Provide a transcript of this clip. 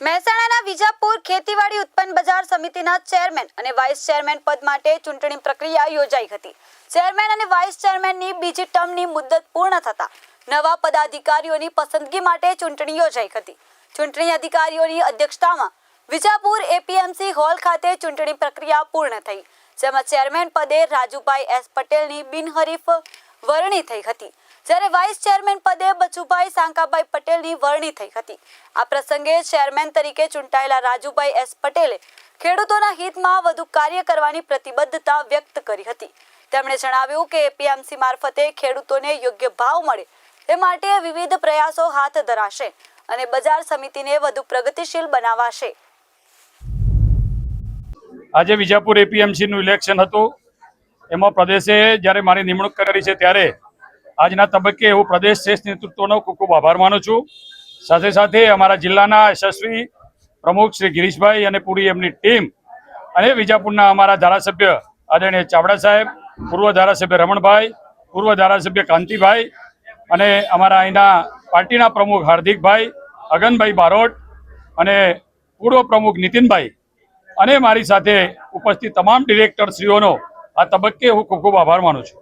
મહેસાણાના વિજાપુર ખેતીવાડી ઉત્પન્ન બજાર સમિતિના ચેરમેન અને વાઇસ ચેરમેન પદ માટે ચૂંટણી પ્રક્રિયા યોજાઈ હતી. ચેરમેન અને વાઇસ ચેરમેનની બીજી ટર્મની મુદત પૂર્ણ થતા નવા પદાધિકારીઓની પસંદગી માટે ચૂંટણી યોજાઈ હતી. ચૂંટણી અધિકારીઓની અધ્યક્ષતામાં વિજાપુર એપીએમસી હોલ ખાતે ચૂંટણી પ્રક્રિયા પૂર્ણ થઈ, જેમાં ચેરમેન પદે રાજુભાઈ એસ પટેલની બિનહરીફ વરણી થઈ હતી. જ્યારે વાઇસ ચેરમેન પદે બચુભાઈ સાંકાભાઈ પટેલની વરણી થઈ હતી. આ પ્રસંગે ચેરમેન તરીકે ચૂંટાયેલા રાજુભાઈ એસ પટેલે ખેડૂતોના હિતમાં વધુ કાર્ય કરવાની પ્રતિબદ્ધતા વ્યક્ત કરી હતી. તેમણે જણાવ્યું કે એપીએમસી મારફતે ખેડૂતોને યોગ્ય ભાવ મળે તે માટે વિવિધ પ્રયાસો હાથ ધરાશે અને બજાર સમિતિને વધુ પ્રગતિશીલ બનાવાશે. આજે વિજાપુર એપીએમસીનું ઇલેક્શન હતું. એમાં પ્રદેશે જ્યારે મારી નિમણૂક કરી છે ત્યારે આજના તબક્કે હું પ્રદેશ શ્રેષ્ઠ નેતૃત્વનો ખૂબ ખૂબ આભાર માનું છું. સાથે સાથે અમારા જિલ્લાના યશસ્વી પ્રમુખ શ્રી ગિરીશભાઈ અને પૂરી એમની ટીમ અને વિજાપુરના અમારા ધારાસભ્ય આદરણીય ચાવડા સાહેબ, પૂર્વ ધારાસભ્ય રમણભાઈ, પૂર્વ ધારાસભ્ય કાંતિભાઈ અને અમારા અહીંના પાર્ટીના પ્રમુખ હાર્દિકભાઈ, અગનભાઈ બારોટ અને પૂર્વ પ્રમુખ નીતિનભાઈ અને મારી સાથે ઉપસ્થિત તમામ ડિરેક્ટરશ્રીઓનો આ તબક્કે હું ખૂબ ખૂબ આભાર માનું છું.